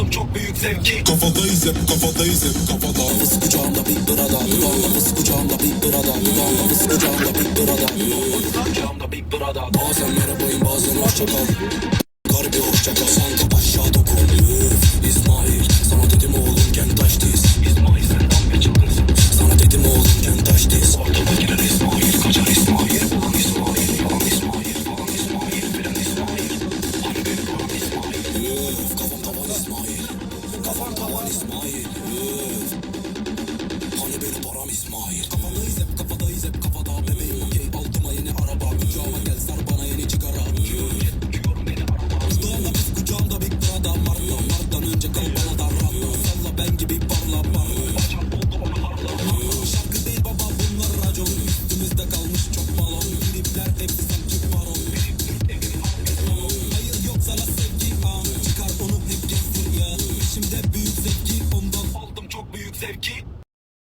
aldım çok büyük zevki Kafadayız hep kafadayız hep kafada. Nefes kucağımda bir burada Duvar nefes kucağımda bir burada Duvar nefes kucağımda bir burada Kucağımda Big Brother Bazen merhabayım bazen hoşça kal Garip bir hoşça kal Sanki aşağı dokun İsmail Sana dedim oğlum gel taş diz İsmail sen tam bir çılgınsın Sana dedim oğlum gel taş diz Ortada girer İsmail kaçar İsmail. Ulan İsmail falan İsmail falan İsmail. İsmail. Bulan İsmail Kafam tavan İsmail Şimdi büyük zevki. Ondan Aldım çok büyük zevki